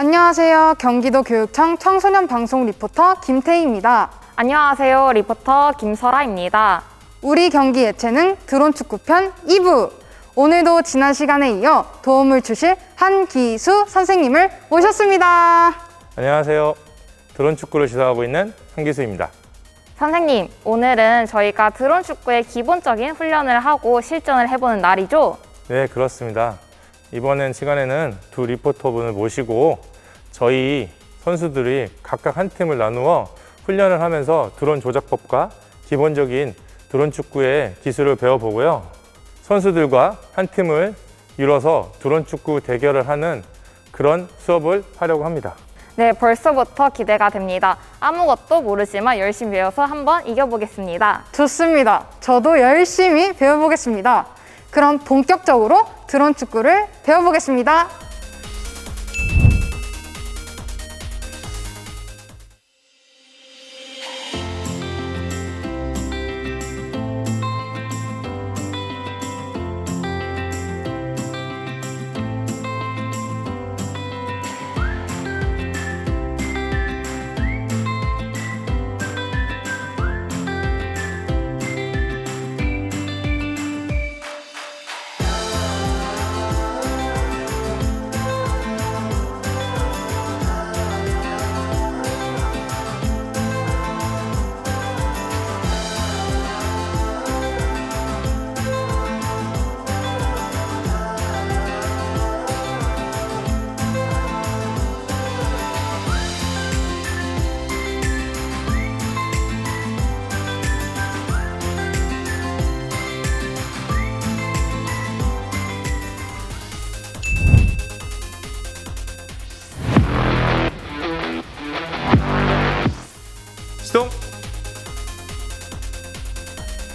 안녕하세요. 경기도 교육청 청소년 방송 리포터 김태희입니다. 안녕하세요. 리포터 김설아입니다. 우리 경기 예체능 드론 축구편 2부. 오늘도 지난 시간에 이어 도움을 주실 한기수 선생님을 모셨습니다. 안녕하세요. 드론 축구를 지도하고 있는 한기수입니다. 선생님, 오늘은 저희가 드론 축구의 기본적인 훈련을 하고 실전을 해보는 날이죠? 네, 그렇습니다. 이번엔 시간에는 두 리포터분을 모시고 저희 선수들이 각각 한 팀을 나누어 훈련을 하면서 드론 조작법과 기본적인 드론 축구의 기술을 배워보고요. 선수들과 한 팀을 이뤄서 드론 축구 대결을 하는 그런 수업을 하려고 합니다. 네, 벌써부터 기대가 됩니다. 아무것도 모르지만 열심히 배워서 한번 이겨보겠습니다. 좋습니다. 저도 열심히 배워보겠습니다. 그럼 본격적으로 드론 축구를 배워보겠습니다.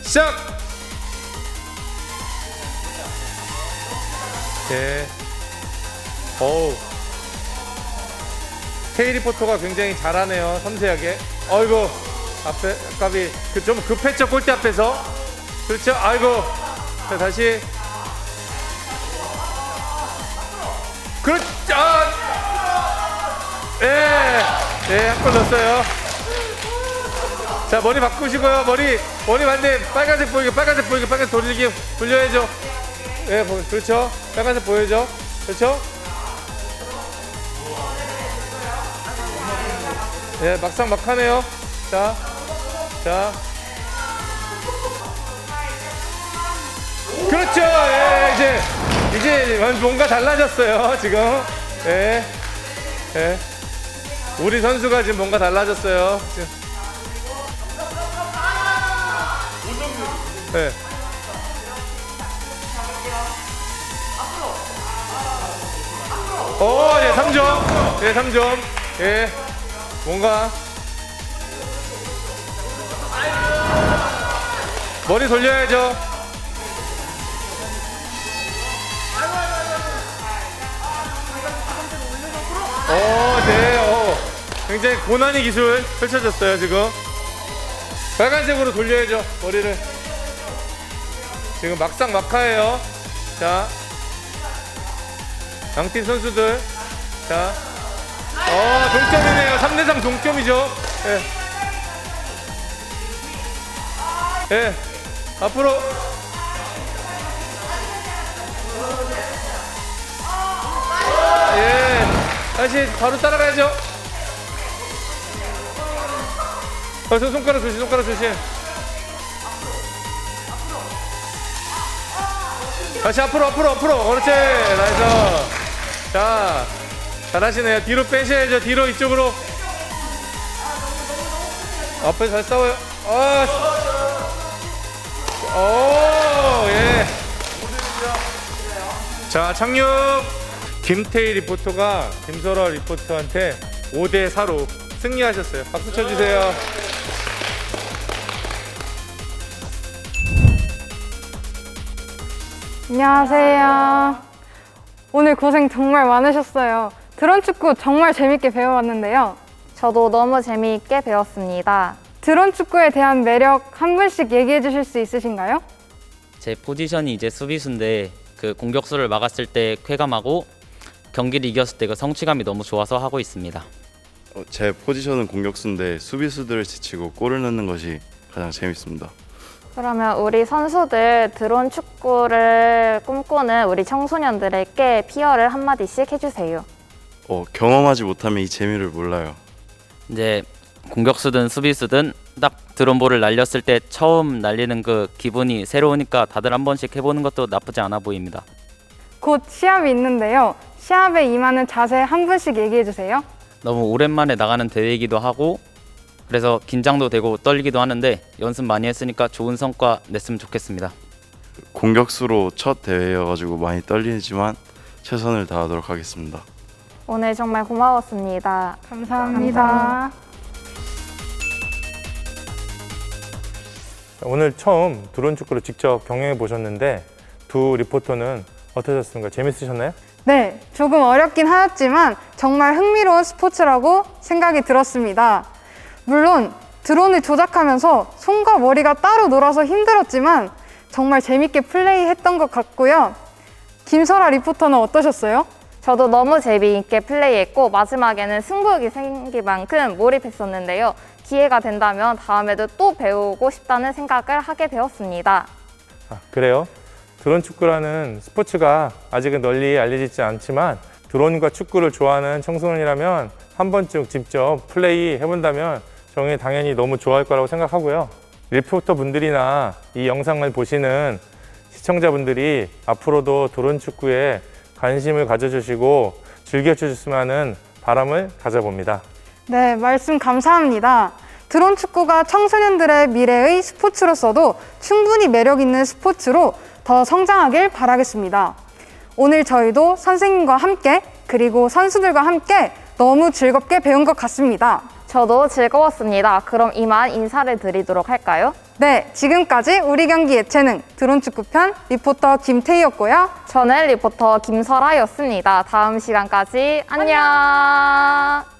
시작! 네. 어우. K 리포터가 굉장히 잘하네요. 섬세하게. 어이구. 앞에, 아까비. 그, 좀 급했죠, 골대 앞에서. 그렇죠. 아이고. 자, 다시. 그렇죠. 아! 네. 네, 한골 넣었어요. 자 머리 바꾸시고요. 머리 머리 반대 빨간색 보이게 빨간색 보이게 빨간색 돌리기 돌려야죠. 예 보- 그렇죠. 빨간색 보여죠 그렇죠? 예 막상 막하네요. 자 자. 그렇죠. 예 이제 이제 뭔가 달라졌어요 지금. 예 예. 우리 선수가 지금 뭔가 달라졌어요. 지금. 네. 오, 예, 3점. 예, 3점. 예. 뭔가. 머리 돌려야죠. 오, 네, 오. 굉장히 고난의 기술 펼쳐졌어요, 지금. 빨간색으로 돌려야죠, 머리를. 지금 막상 막하예요. 자, 양팀 선수들. 자, 어 동점이네요. 3대3 동점이죠. 예. 예. 앞으로. 예. 다시 바로 따라가야죠. 어, 저 손가락 조심, 손가락 조심. 다시 앞으로 앞으로 앞으로. 그렇지. 나이스. 자 잘하시네요. 뒤로 빼셔야죠. 뒤로 이쪽으로. 앞에 잘 싸워요. 아, 오예. 자 착륙 김태희 리포터가 김설아 리포터한테 5대 4로 승리하셨어요. 박수 쳐주세요 안녕하세요. 오늘 고생 정말 많으셨어요. 드론 축구 정말 재밌게 배워봤는데요. 저도 너무 재미있게 배웠습니다. 드론 축구에 대한 매력 한 분씩 얘기해 주실 수 있으신가요? 제 포지션이 이제 수비수인데 그 공격수를 막았을 때 쾌감하고 경기를 이겼을 때 그 성취감이 너무 좋아서 하고 있습니다. 어, 제 포지션은 공격수인데 수비수들을 지치고 골을 넣는 것이 가장 재밌습니다. 그러면 우리 선수들 드론 축구를 꿈꾸는 우리 청소년들에게 피어를 한마디씩 해주세요. 어, 경험하지 못하면 이 재미를 몰라요. 이제 공격수든 수비수든 딱 드론볼을 날렸을 때 처음 날리는 그 기분이 새로우니까 다들 한 번씩 해보는 것도 나쁘지 않아 보입니다. 곧 시합이 있는데요. 시합에 임하는 자세 한 분씩 얘기해 주세요. 너무 오랜만에 나가는 대회이기도 하고 그래서 긴장도 되고 떨리기도 하는데 연습 많이 했으니까 좋은 성과 냈으면 좋겠습니다. 공격수로 첫 대회여가지고 많이 떨리지만 최선을 다하도록 하겠습니다. 오늘 정말 고마웠습니다. 감사합니다. 감사합니다. 오늘 처음 드론 축구를 직접 경영해 보셨는데 두 리포터는 어떠셨습니까? 재밌으셨나요? 네, 조금 어렵긴 하였지만 정말 흥미로운 스포츠라고 생각이 들었습니다. 물론 드론을 조작하면서 손과 머리가 따로 놀아서 힘들었지만 정말 재밌게 플레이했던 것 같고요. 김설아 리포터는 어떠셨어요? 저도 너무 재미있게 플레이했고 마지막에는 승부욕이 생길 만큼 몰입했었는데요. 기회가 된다면 다음에도 또 배우고 싶다는 생각을 하게 되었습니다. 아, 그래요? 드론 축구라는 스포츠가 아직은 널리 알려지지 않지만 드론과 축구를 좋아하는 청소년이라면 한 번쯤 직접 플레이 해본다면 정이 당연히 너무 좋아할 거라고 생각하고요. 리포터 분들이나 이 영상을 보시는 시청자분들이 앞으로도 드론 축구에 관심을 가져주시고 즐겨주셨으면 하는 바람을 가져봅니다. 네, 말씀 감사합니다. 드론 축구가 청소년들의 미래의 스포츠로서도 충분히 매력 있는 스포츠로 더 성장하길 바라겠습니다. 오늘 저희도 선생님과 함께 그리고 선수들과 함께 너무 즐겁게 배운 것 같습니다. 저도 즐거웠습니다. 그럼 이만 인사를 드리도록 할까요? 네, 지금까지 우리 경기 예체능 드론 축구편 리포터 김태희였고요. 저는 리포터 김설아였습니다. 다음 시간까지 안녕.